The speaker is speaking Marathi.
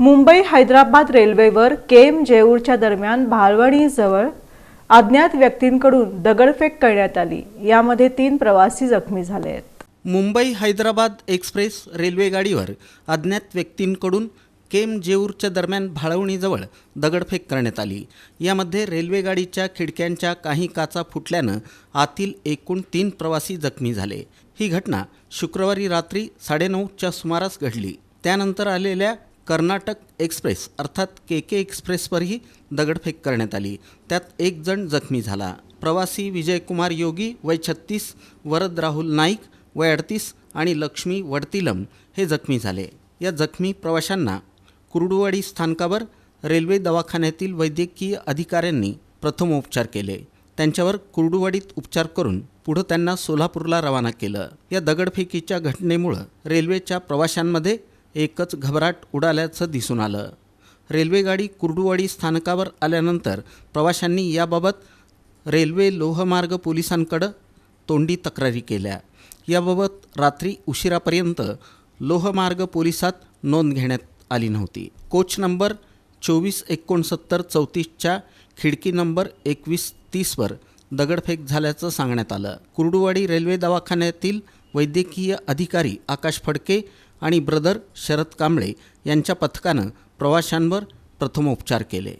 मुंबई हैदराबाद रेल्वेवर केम जेऊरच्या दरम्यान भालवणीजवळ अज्ञात व्यक्तींकडून दगडफेक करण्यात आली. यामध्ये तीन प्रवासी जखमी झाले आहेत. मुंबई हैदराबाद एक्सप्रेस रेल्वेगाडीवर अज्ञात व्यक्तींकडून केम जेऊरच्या दरम्यान भाळवणीजवळ दगडफेक करण्यात आली. यामध्ये रेल्वेगाडीच्या खिडक्यांच्या काही काचा फुटल्यानं आतील एकूण तीन प्रवासी जखमी झाले. ही घटना शुक्रवारी रात्री साडेनऊच्या सुमारास घडली. त्यानंतर आलेल्या कर्नाटक एक्सप्रेस अर्थात के के एक्सप्रेसवरही दगडफेक करण्यात आली. त्यात एक जण जखमी झाला. प्रवासी विजयकुमार योगी वय छत्तीस वरद राहुल नाईक वय अडतीस आणि लक्ष्मी वडतिलम हे जखमी झाले. या जखमी प्रवाशांना कुर्डुवाडी स्थानकावर रेल्वे दवाखान्यातील वैद्यकीय अधिकाऱ्यांनी प्रथमोपचार केले. त्यांच्यावर कुर्डुवाडीत उपचार करून पुढं त्यांना सोलापूरला रवाना केलं. या दगडफेकीच्या घटनेमुळं रेल्वेच्या प्रवाशांमध्ये एकच घबराट उडाल्याचं दिसून आलं. रेल्वेगाडी कुर्डुवाडी स्थानकावर आल्यानंतर प्रवाशांनी याबाबत रेल्वे लोहमार्ग पोलिसांकडं तोंडी तक्रारी केल्या. याबाबत रात्री उशिरापर्यंत लोहमार्ग पोलिसात नोंद घेण्यात आली नव्हती. कोच नंबर चोवीस एकोणसत्तर चौतीसच्या खिडकी नंबर एकवीस तीसवर दगडफेक झाल्याचं सांगण्यात आलं. कुर्डुवाडी रेल्वे दवाखान्यातील वैद्यकीय अधिकारी आकाश फडके आणि ब्रदर शरद कांबळे यांच्या पथकानं प्रवाशांवर प्रथमोपचार केले.